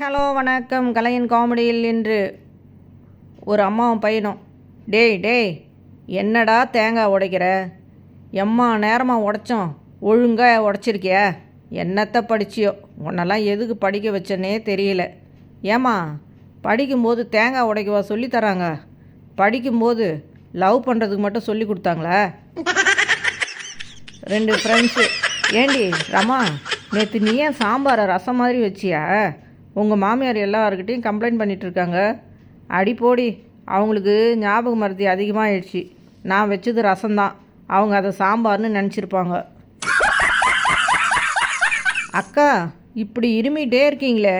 Hello வணக்கம். கலையின் காமெடியில் இன்று ஒரு அம்மாவும் பையனும். டேய் டேய் என்னடா தேங்காய் உடைக்கிற? எம்மா நேரமாக உடைச்சோம். ஒழுங்காக உடைச்சிருக்கிய? என்னத்தை படிச்சியோ? உன்னெல்லாம் எதுக்கு படிக்க வச்சனே தெரியல. ஏம்மா படிக்கும்போது தேங்காய் உடைக்கவா சொல்லி தராங்க? படிக்கும்போது லவ் பண்ணுறதுக்கு மட்டும் சொல்லி கொடுத்தாங்களா? ரெண்டு ஃப்ரெண்ட்ஸு ஏண்டி ரமா நேற்று நீ ஏன் சாம்பாரை ரசம் மாதிரி வச்சியா? உங்கள் மாமியார் எல்லாருக்கிட்டையும் கம்ப்ளைண்ட் பண்ணிகிட்ருக்காங்க இருக்காங்க அடி போடி அவங்களுக்கு ஞாபக மருதி அதிகமாகிடுச்சு நான் வச்சது ரசம்தான். அவங்க அதை சாம்பார்னு நினச்சிருப்பாங்க. அக்கா இப்படி இருமிட்டே இருக்கீங்களே.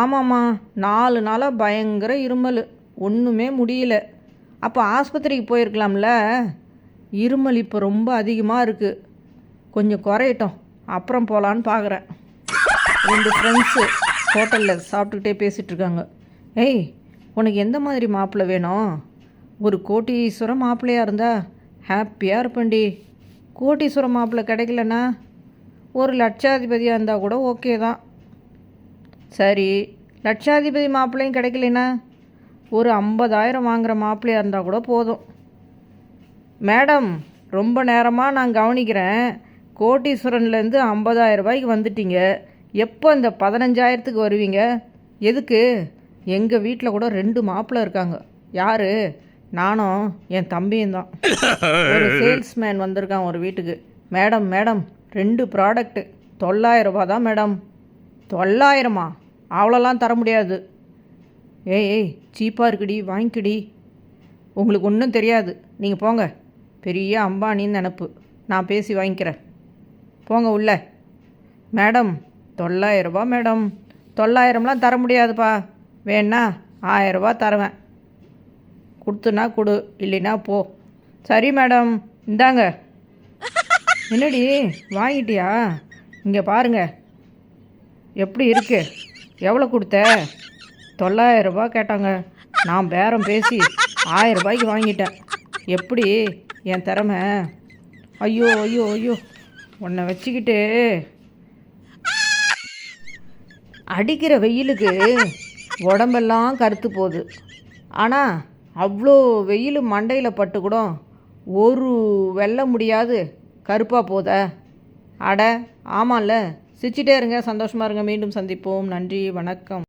ஆமாம்மா நாலு நாளாக பயங்கர இருமல். ஒன்றுமே முடியல. அப்போ ஆஸ்பத்திரிக்கு போயிருக்கலாம்ல. இருமல் இப்போ ரொம்ப அதிகமாக இருக்குது கொஞ்சம் குறையட்டும். அப்புறம் போகலான்னு பார்க்குறேன் ரெண்டு ஃப்ரெண்ட்ஸு ஹோட்டலில் சாப்பிட்டுக்கிட்டே பேசிகிட்டு இருக்காங்க ஏய் உனக்கு எந்த மாதிரி மாப்பிள்ளை வேணும்? ஒரு கோட்டீஸ்வரம் மாப்பிள்ளையாக இருந்தா ஹாப்பியாக இருப்பேன்டி. கோட்டீஸ்வரம் மாப்பிள்ளை கிடைக்கலன்னா ஒரு லட்சாதிபதியாக இருந்தால் கூட ஓகே தான். சரி லட்சாதிபதி மாப்பிள்ளையும் கிடைக்கலனா? ஒரு ஐம்பதாயிரம் வாங்குகிற மாப்பிள்ளையாக இருந்தால் கூட போதும். மேடம் ரொம்ப நேரமாக நான் கவனிக்கிறேன். கோட்டீஸ்வரன்லேருந்து ஐம்பதாயிரம் ரூபாய்க்கு வந்துட்டீங்க. எப்போ இந்த பதினஞ்சாயிரத்துக்கு வருவீங்க? எதுக்கு? எங்கள் வீட்டில் கூட ரெண்டு மாப்பிள்ளை இருக்காங்க. யார்? நானும் என் தம்பியும் தான். ஒரு சேல்ஸ்மேன் வந்திருக்கான் ஒரு வீட்டுக்கு. மேடம் மேடம் ரெண்டு ப்ராடக்ட்டு தொள்ளாயிரம் ரூபா தான் மேடம். தொள்ளாயிரமா? அவ்வளோலாம் தர முடியாது. ஏய் ஏய் சீப்பாக இருக்குடி வாங்கிக்கடி. உங்களுக்கு ஒன்றும் தெரியாது. நீங்கள் போங்க. பெரிய அம்பானின்னு நினப்பு. நான் பேசி வாங்கிக்கிறேன். போங்க உள்ள. Madam தொள்ளாயிரரூபா madam. தொள்ளாயிரம்லாம் தர முடியாதுப்பா. வேணா ஆயரூபா தருவேன். கொடுத்துனா கொடு இல்லைன்னா போ. சரி மேடம். இந்தாங்க. என்னடி வாங்கிட்டியா? இங்கே பாருங்க. எப்படி இருக்கு? எவ்வளோ கொடுத்த? தொள்ளாயிரம் ரூபாய் கேட்டாங்க. நான் பேரம் பேசி ஆயரூபாய்க்கு வாங்கிட்டேன். எப்படி என் திறமை? ஐயோ ஐயோ ஐயோ. உன்னை வச்சுக்கிட்டு அடிக்கிற வெயிலுக்கு உடம்பெல்லாம் கருத்து போகுது. ஆனால் அவ்வளோ வெயில் மண்டையில் பட்டு கூட ஒரு வெல்ல முடியாது. கருப்பாக போத? அட ஆமாம்ல சிரிச்சிட்டே இருங்க. சந்தோஷமாக இருங்க. மீண்டும் சந்திப்போம். நன்றி. வணக்கம்.